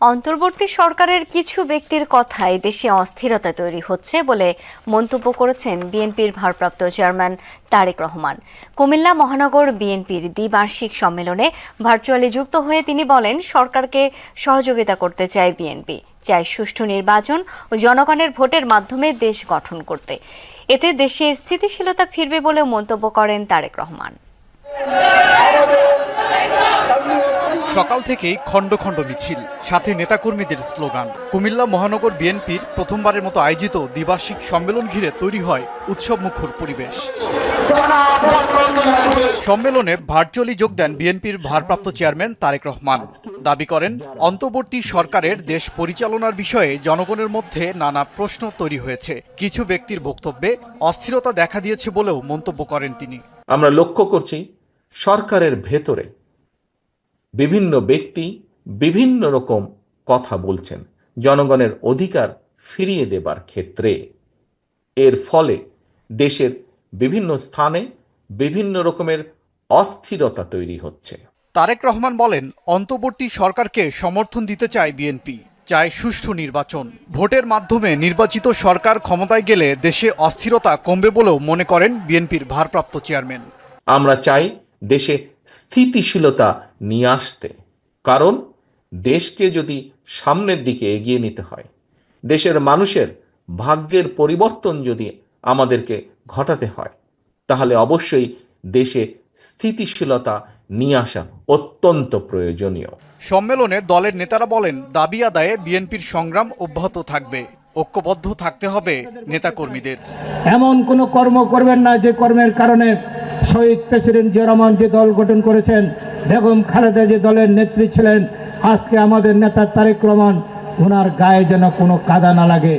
অন্তর্বর্তী সরকারের কিছু ব্যক্তির কথায় দেশে অস্থিরতা তৈরি হচ্ছে বলে মন্তব্য করেছেন বিএনপির ভারপ্রাপ্ত চেয়ারম্যান তারেক রহমান। কুমিল্লা মহানগর বিএনপির দ্বিবার্ষিক সম্মেলনে ভার্চুয়ালি যুক্ত হয়ে তিনি বলেন, সরকারকে সহযোগিতা করতে চায় বিএনপি, চায় সুষ্ঠু নির্বাচন ও জনগণের ভোটের মাধ্যমে দেশ গঠন করতে। এতে দেশের স্থিতিশীলতা ফিরবে বলেও মন্তব্য করেন তারেক রহমান। সকাল থেকেই খণ্ড খণ্ড মিছিল, সাথে নেতাকর্মীদের স্লোগান। কুমিল্লা মহানগর বিএনপির প্রথমবারের মতো আয়োজিত দ্বিবার্ষিক সম্মেলন ঘিরে তৈরি হয় উৎসব মুখর পরিবেশ। সম্মেলনে ভার্চুয়ালি যোগ দেন বিএনপির ভারপ্রাপ্ত চেয়ারম্যান তারেক রহমান। দাবি করেন, অন্তর্বর্তী সরকারের দেশ পরিচালনার বিষয়ে জনগণের মধ্যে নানা প্রশ্ন তৈরি হয়েছে। কিছু ব্যক্তির বক্তব্যে অস্থিরতা দেখা দিয়েছে বলেও মন্তব্য করেন তিনি। আমরা লক্ষ্য করছি, সরকারের ভেতরে বিভিন্ন ব্যক্তি বিভিন্ন রকম কথা বলছেন। জনগণের অধিকার ফিরিয়ে দেবার ক্ষেত্রে। এর ফলে দেশের বিভিন্ন স্থানে বিভিন্ন রকমের অস্থিরতা তৈরি হচ্ছে। তারেক রহমান বলেন অন্তর্বর্তী সরকারকে সমর্থন দিতে চায় বিএনপি চায় সুষ্ঠু নির্বাচন। ভোটের মাধ্যমে নির্বাচিত সরকার ক্ষমতায় গেলে দেশে অস্থিরতা কমবে বলেও মনে করেন বিএনপির ভারপ্রাপ্ত চেয়ারম্যান। আমরা চাই দেশে স্থিতিশীলতা নিয়ে আসতে। কারণ দেশকে যদি সামনের দিকে এগিয়ে নিতে হয় দেশের মানুষের ভাগ্যের পরিবর্তন যদি আমাদেরকে ঘটাতে হয় তাহলে অবশ্যই দেশে স্থিতিশীলতা নিয়ে আসা অত্যন্ত প্রয়োজনীয়। সম্মেলনে দলের নেতারা বলেন দাবি আদায়ে বিএনপির সংগ্রাম অব্যাহত থাকবে ঐক্যবদ্ধ থাকতে হবে নেতাকর্মীদের। এমন কোনো কর্ম করবেন না যে কর্মের কারণে শহীদ প্রেসিডেন্ট জিয়রহমান যে দল গঠন করেছেন, বেগম খালেদা যে দলের নেত্রী ছিলেন, আজকে আমাদের নেতা তারেক রহমান ওনার গায়ে যেন কোনো কাদা না লাগে।